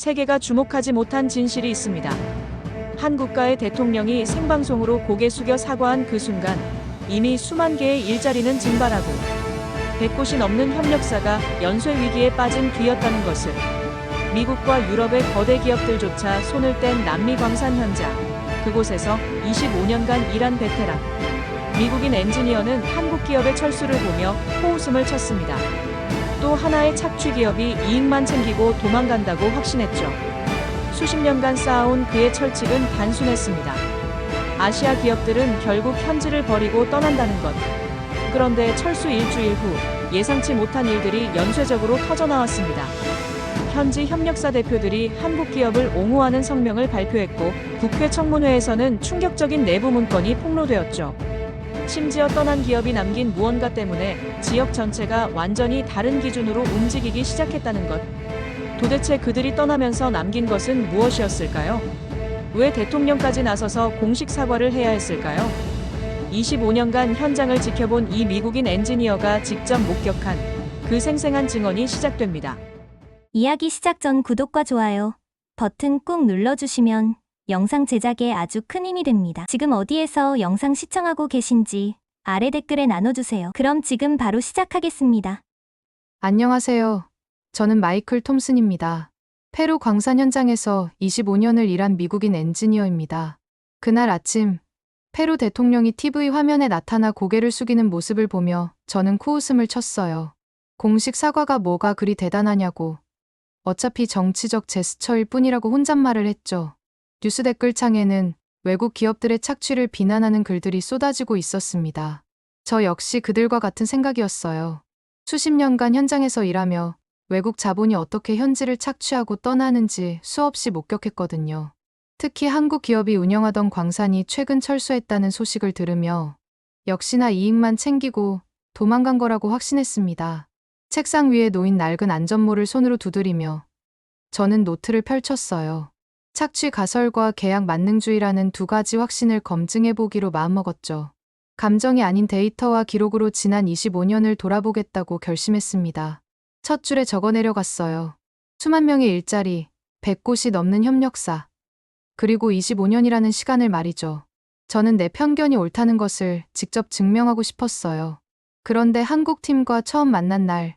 세계가 주목하지 못한 진실이 있습니다. 한 국가의 대통령이 생방송으로 고개 숙여 사과한 그 순간 이미 수만 개의 일자리는 증발하고 100곳이 넘는 협력사가 연쇄 위기에 빠진 뒤였다는 것을 미국과 유럽의 거대 기업들조차 손을 뗀 남미 광산 현장 그곳에서 25년간 일한 베테랑 미국인 엔지니어는 한국 기업의 철수를 보며 호웃음을 쳤습니다. 또 하나의 착취 기업이 이익만 챙기고 도망간다고 확신했죠. 수십 년간 쌓아온 그의 철칙은 단순했습니다. 아시아 기업들은 결국 현지를 버리고 떠난다는 것. 그런데 철수 일주일 후 예상치 못한 일들이 연쇄적으로 터져 나왔습니다. 현지 협력사 대표들이 한국 기업을 옹호하는 성명을 발표했고 국회 청문회에서는 충격적인 내부 문건이 폭로되었죠. 심지어 떠난 기업이 남긴 무언가 때문에 지역 전체가 완전히 다른 기준으로 움직이기 시작했다는 것. 도대체 그들이 떠나면서 남긴 것은 무엇이었을까요? 왜 대통령까지 나서서 공식 사과를 해야 했을까요? 25년간 현장을 지켜본 이 미국인 엔지니어가 직접 목격한 그 생생한 증언이 시작됩니다. 이야기 시작 전 구독과 좋아요 버튼 꾹 눌러주시면 영상 제작에 아주 큰 힘이 됩니다. 지금 어디에서 영상 시청하고 계신지 아래 댓글에 나눠주세요. 그럼 지금 바로 시작하겠습니다. 안녕하세요. 저는 마이클 톰슨입니다. 페루 광산 현장에서 25년을 일한 미국인 엔지니어입니다. 그날 아침, 페루 대통령이 TV 화면에 나타나 고개를 숙이는 모습을 보며 저는 코웃음을 쳤어요. 공식 사과가 뭐가 그리 대단하냐고. 어차피 정치적 제스처일 뿐이라고 혼잣말을 했죠. 뉴스 댓글창에는 외국 기업들의 착취를 비난하는 글들이 쏟아지고 있었습니다. 저 역시 그들과 같은 생각이었어요. 수십 년간 현장에서 일하며 외국 자본이 어떻게 현지를 착취하고 떠나는지 수없이 목격했거든요. 특히 한국 기업이 운영하던 광산이 최근 철수했다는 소식을 들으며 역시나 이익만 챙기고 도망간 거라고 확신했습니다. 책상 위에 놓인 낡은 안전모를 손으로 두드리며 저는 노트를 펼쳤어요. 착취 가설과 계약 만능주의라는 두 가지 확신을 검증해 보기로 마음먹었죠. 감정이 아닌 데이터와 기록으로 지난 25년을 돌아보겠다고 결심했습니다. 첫 줄에 적어 내려 갔어요. 수만 명의 일자리, 100곳이 넘는 협력사. 그리고 25년이라는 시간을 말이죠. 저는 내 편견이 옳다는 것을 직접 증명하고 싶었어요. 그런데 한국 팀과 처음 만난 날,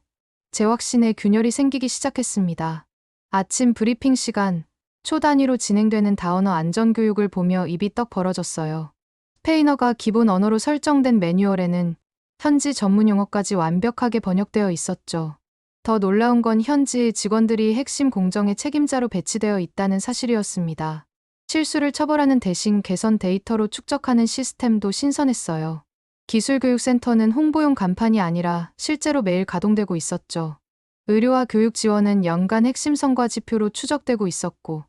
제 확신에 균열이 생기기 시작했습니다. 아침 브리핑 시간, 초 단위로 진행되는 다언어 안전교육을 보며 입이 떡 벌어졌어요. 스페인어가 기본 언어로 설정된 매뉴얼에는 현지 전문 용어까지 완벽하게 번역되어 있었죠. 더 놀라운 건 현지 직원들이 핵심 공정의 책임자로 배치되어 있다는 사실이었습니다. 실수를 처벌하는 대신 개선 데이터로 축적하는 시스템도 신선했어요. 기술교육센터는 홍보용 간판이 아니라 실제로 매일 가동되고 있었죠. 의료와 교육 지원은 연간 핵심 성과 지표로 추적되고 있었고,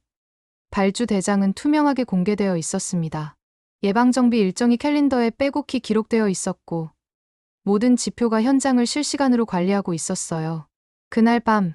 발주 대장은 투명하게 공개되어 있었습니다. 예방정비 일정이 캘린더에 빼곡히 기록되어 있었고, 모든 지표가 현장을 실시간으로 관리하고 있었어요. 그날 밤,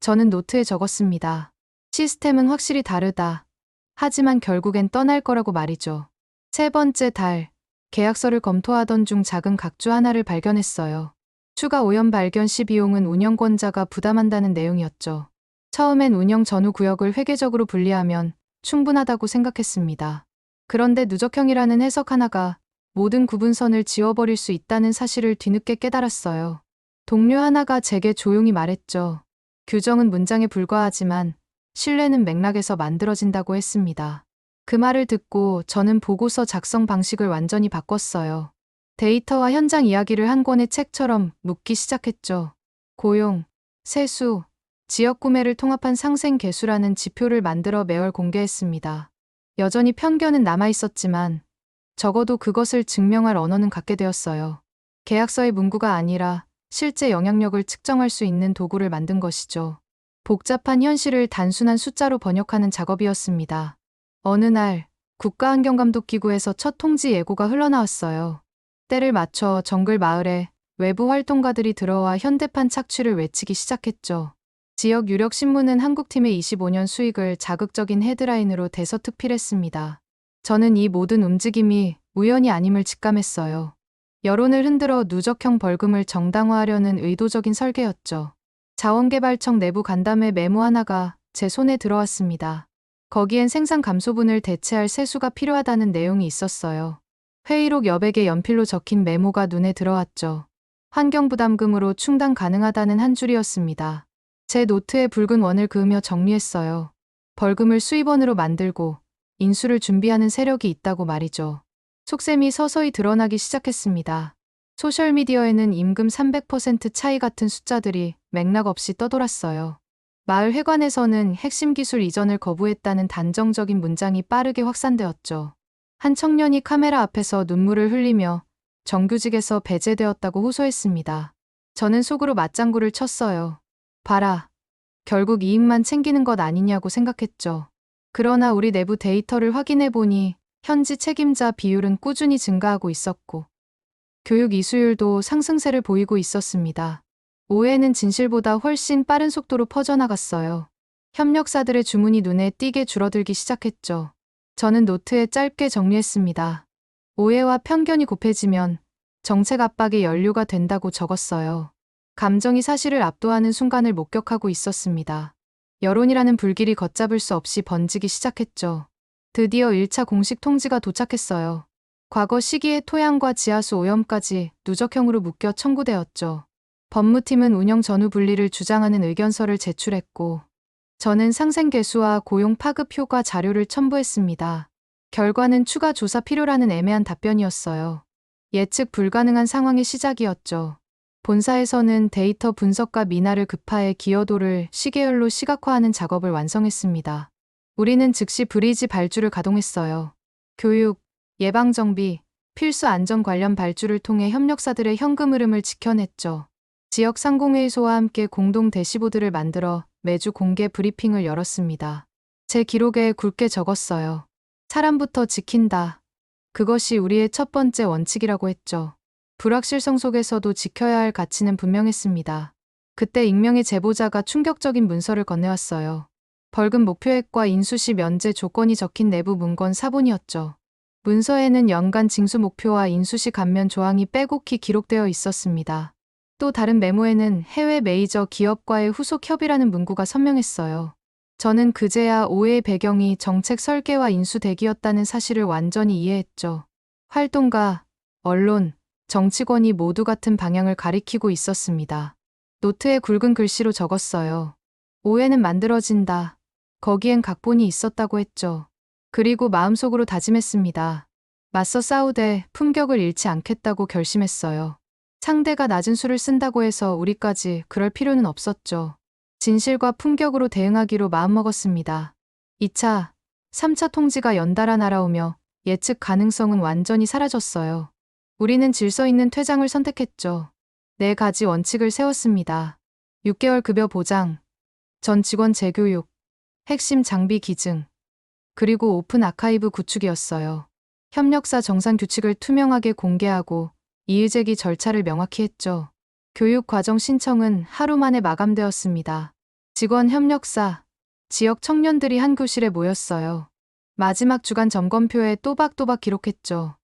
저는 노트에 적었습니다. 시스템은 확실히 다르다. 하지만 결국엔 떠날 거라고 말이죠. 세 번째 달, 계약서를 검토하던 중 작은 각주 하나를 발견했어요. 추가 오염 발견 시 비용은 운영권자가 부담한다는 내용이었죠. 처음엔 운영 전후 구역을 회계적으로 분리하면 충분하다고 생각했습니다. 그런데 누적형이라는 해석 하나가 모든 구분선을 지워버릴 수 있다는 사실을 뒤늦게 깨달았어요. 동료 하나가 제게 조용히 말했죠. 규정은 문장에 불과하지만 신뢰는 맥락에서 만들어진다고 했습니다. 그 말을 듣고 저는 보고서 작성 방식을 완전히 바꿨어요. 데이터와 현장 이야기를 한 권의 책처럼 묻기 시작했죠. 고용, 세수, 지역 구매를 통합한 상생 개수라는 지표를 만들어 매월 공개했습니다. 여전히 편견은 남아 있었지만 적어도 그것을 증명할 언어는 갖게 되었어요. 계약서의 문구가 아니라 실제 영향력을 측정할 수 있는 도구를 만든 것이죠. 복잡한 현실을 단순한 숫자로 번역하는 작업이었습니다. 어느 날 국가환경감독기구에서 첫 통지 예고가 흘러나왔어요. 때를 맞춰 정글 마을에 외부 활동가들이 들어와 현대판 착취를 외치기 시작했죠. 지역 유력 신문은 한국팀의 25년 수익을 자극적인 헤드라인으로 대서특필했습니다. 저는 이 모든 움직임이 우연이 아님을 직감했어요. 여론을 흔들어 누적형 벌금을 정당화하려는 의도적인 설계였죠. 자원개발청 내부 간담회 메모 하나가 제 손에 들어왔습니다. 거기엔 생산 감소분을 대체할 세수가 필요하다는 내용이 있었어요. 회의록 여백에 연필로 적힌 메모가 눈에 들어왔죠. 환경부담금으로 충당 가능하다는 한 줄이었습니다. 제 노트에 붉은 원을 그으며 정리했어요. 벌금을 수입원으로 만들고 인수를 준비하는 세력이 있다고 말이죠. 속셈이 서서히 드러나기 시작했습니다. 소셜미디어에는 임금 300% 차이 같은 숫자들이 맥락 없이 떠돌았어요. 마을 회관에서는 핵심 기술 이전을 거부했다는 단정적인 문장이 빠르게 확산되었죠. 한 청년이 카메라 앞에서 눈물을 흘리며 정규직에서 배제되었다고 호소했습니다. 저는 속으로 맞장구를 쳤어요. 봐라. 결국 이익만 챙기는 것 아니냐고 생각했죠. 그러나 우리 내부 데이터를 확인해 보니 현지 책임자 비율은 꾸준히 증가하고 있었고, 교육 이수율도 상승세를 보이고 있었습니다. 오해는 진실보다 훨씬 빠른 속도로 퍼져나갔어요. 협력사들의 주문이 눈에 띄게 줄어들기 시작했죠. 저는 노트에 짧게 정리했습니다. 오해와 편견이 곱해지면 정책 압박의 연료가 된다고 적었어요. 감정이 사실을 압도하는 순간을 목격하고 있었습니다. 여론이라는 불길이 걷잡을 수 없이 번지기 시작했죠. 드디어 1차 공식 통지가 도착했어요. 과거 시기의 토양과 지하수 오염까지 누적형으로 묶여 청구되었죠. 법무팀은 운영 전후 분리를 주장하는 의견서를 제출했고, 저는 상생 개수와 고용 파급 효과 자료를 첨부했습니다. 결과는 추가 조사 필요라는 애매한 답변이었어요. 예측 불가능한 상황의 시작이었죠. 본사에서는 데이터 분석과 미나를 급파해 기여도를 시계열로 시각화하는 작업을 완성했습니다. 우리는 즉시 브리지 발주를 가동했어요. 교육, 예방정비, 필수 안전 관련 발주를 통해 협력사들의 현금 흐름을 지켜냈죠. 지역 상공회의소와 함께 공동 대시보드를 만들어 매주 공개 브리핑을 열었습니다. 제 기록에 굵게 적었어요. 사람부터 지킨다. 그것이 우리의 첫 번째 원칙이라고 했죠. 불확실성 속에서도 지켜야 할 가치는 분명했습니다. 그때 익명의 제보자가 충격적인 문서를 건네왔어요. 벌금 목표액과 인수시 면제 조건이 적힌 내부 문건 사본이었죠. 문서에는 연간 징수 목표와 인수시 감면 조항이 빼곡히 기록되어 있었습니다. 또 다른 메모에는 해외 메이저 기업과의 후속 협의라는 문구가 선명했어요. 저는 그제야 오해의 배경이 정책 설계와 인수 대기였다는 사실을 완전히 이해했죠. 활동가, 언론, 정치권이 모두 같은 방향을 가리키고 있었습니다. 노트에 굵은 글씨로 적었어요. 오해는 만들어진다. 거기엔 각본이 있었다고 했죠. 그리고 마음속으로 다짐했습니다. 맞서 싸우되 품격을 잃지 않겠다고 결심했어요. 상대가 낮은 수를 쓴다고 해서 우리까지 그럴 필요는 없었죠. 진실과 품격으로 대응하기로 마음먹었습니다. 2차, 3차 통지가 연달아 날아오며 예측 가능성은 완전히 사라졌어요. 우리는 질서 있는 퇴장을 선택했죠. 네 가지 원칙을 세웠습니다. 6개월 급여 보장, 전 직원 재교육, 핵심 장비 기증, 그리고 오픈 아카이브 구축이었어요. 협력사 정산 규칙을 투명하게 공개하고 이의제기 절차를 명확히 했죠. 교육 과정 신청은 하루 만에 마감되었습니다. 직원 협력사, 지역 청년들이 한 교실에 모였어요. 마지막 주간 점검표에 또박또박 기록했죠.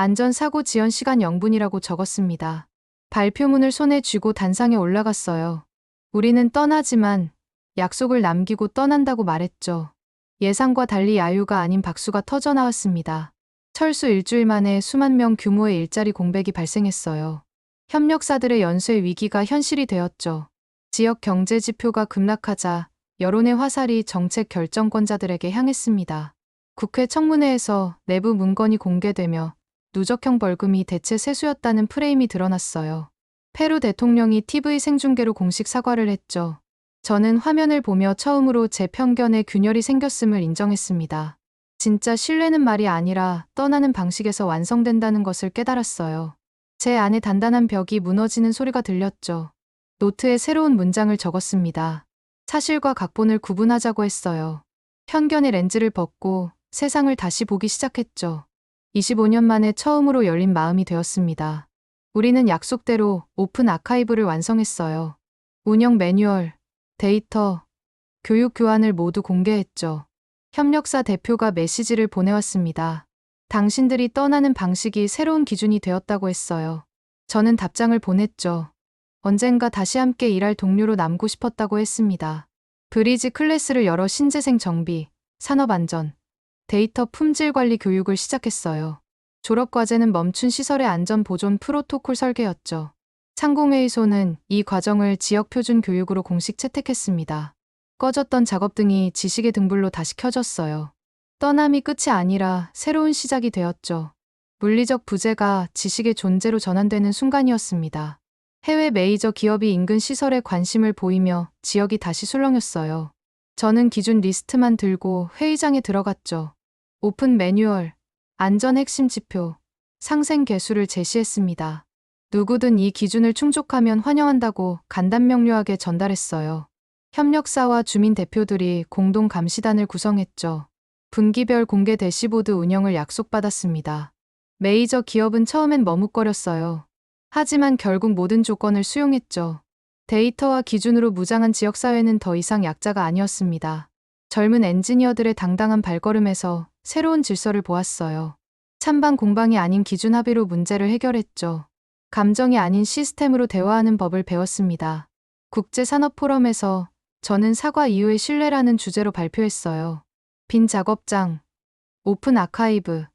안전사고 지연 시간 0분이라고 적었습니다. 발표문을 손에 쥐고 단상에 올라갔어요. 우리는 떠나지만 약속을 남기고 떠난다고 말했죠. 예상과 달리 야유가 아닌 박수가 터져 나왔습니다. 철수 일주일 만에 수만 명 규모의 일자리 공백이 발생했어요. 협력사들의 연쇄 위기가 현실이 되었죠. 지역 경제 지표가 급락하자 여론의 화살이 정책 결정권자들에게 향했습니다. 국회 청문회에서 내부 문건이 공개되며 누적형 벌금이 대체 세수였다는 프레임이 드러났어요. 페루 대통령이 TV 생중계로 공식 사과를 했죠. 저는 화면을 보며 처음으로 제 편견에 균열이 생겼음을 인정했습니다. 진짜 신뢰는 말이 아니라 떠나는 방식에서 완성된다는 것을 깨달았어요. 제 안에 단단한 벽이 무너지는 소리가 들렸죠. 노트에 새로운 문장을 적었습니다. 사실과 각본을 구분하자고 했어요. 편견의 렌즈를 벗고 세상을 다시 보기 시작했죠. 25년 만에 처음으로 열린 마음이 되었습니다. 우리는 약속대로 오픈 아카이브를 완성했어요. 운영 매뉴얼, 데이터, 교육 교환을 모두 공개했죠. 협력사 대표가 메시지를 보내왔습니다. 당신들이 떠나는 방식이 새로운 기준이 되었다고 했어요. 저는 답장을 보냈죠. 언젠가 다시 함께 일할 동료로 남고 싶었다고 했습니다. 브리지 클래스를 열어 신재생 정비, 산업 안전, 데이터 품질 관리 교육을 시작했어요. 졸업 과제는 멈춘 시설의 안전 보존 프로토콜 설계였죠. 상공회의소는 이 과정을 지역 표준 교육으로 공식 채택했습니다. 꺼졌던 작업 등이 지식의 등불로 다시 켜졌어요. 떠남이 끝이 아니라 새로운 시작이 되었죠. 물리적 부재가 지식의 존재로 전환되는 순간이었습니다. 해외 메이저 기업이 인근 시설에 관심을 보이며 지역이 다시 술렁였어요. 저는 기준 리스트만 들고 회의장에 들어갔죠. 오픈 매뉴얼, 안전 핵심 지표, 상생 개수를 제시했습니다. 누구든 이 기준을 충족하면 환영한다고 간단 명료하게 전달했어요. 협력사와 주민 대표들이 공동 감시단을 구성했죠. 분기별 공개 대시보드 운영을 약속받았습니다. 메이저 기업은 처음엔 머뭇거렸어요. 하지만 결국 모든 조건을 수용했죠. 데이터와 기준으로 무장한 지역사회는 더 이상 약자가 아니었습니다. 젊은 엔지니어들의 당당한 발걸음에서 새로운 질서를 보았어요. 찬반 공방이 아닌 기준 합의로 문제를 해결했죠. 감정이 아닌 시스템으로 대화하는 법을 배웠습니다. 국제산업 포럼에서 저는 사과 이후의 신뢰라는 주제로 발표했어요. 빈 작업장, 오픈 아카이브,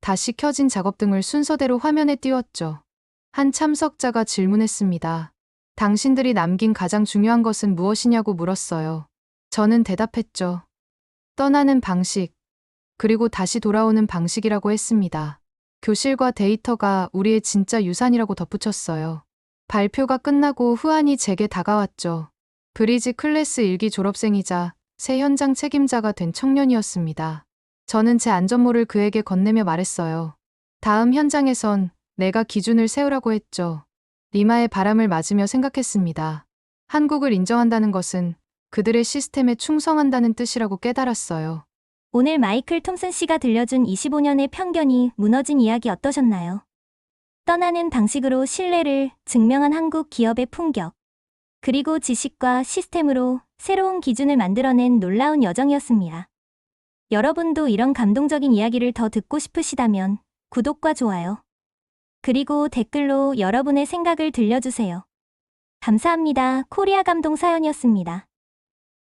다시 켜진 작업 등을 순서대로 화면에 띄웠죠. 한 참석자가 질문했습니다. 당신들이 남긴 가장 중요한 것은 무엇이냐고 물었어요. 저는 대답했죠. 떠나는 방식, 그리고 다시 돌아오는 방식이라고 했습니다. 교실과 데이터가 우리의 진짜 유산이라고 덧붙였어요. 발표가 끝나고 후안이 제게 다가왔죠. 브리지 클래스 일기 졸업생이자 새 현장 책임자가 된 청년이었습니다. 저는 제 안전모를 그에게 건네며 말했어요. 다음 현장에선 내가 기준을 세우라고 했죠. 리마의 바람을 맞으며 생각했습니다. 한국을 인정한다는 것은 그들의 시스템에 충성한다는 뜻이라고 깨달았어요. 오늘 마이클 톰슨 씨가 들려준 25년의 편견이 무너진 이야기 어떠셨나요? 떠나는 방식으로 신뢰를 증명한 한국 기업의 품격, 그리고 지식과 시스템으로 새로운 기준을 만들어낸 놀라운 여정이었습니다. 여러분도 이런 감동적인 이야기를 더 듣고 싶으시다면 구독과 좋아요, 그리고 댓글로 여러분의 생각을 들려주세요. 감사합니다. 코리아 감동 사연이었습니다.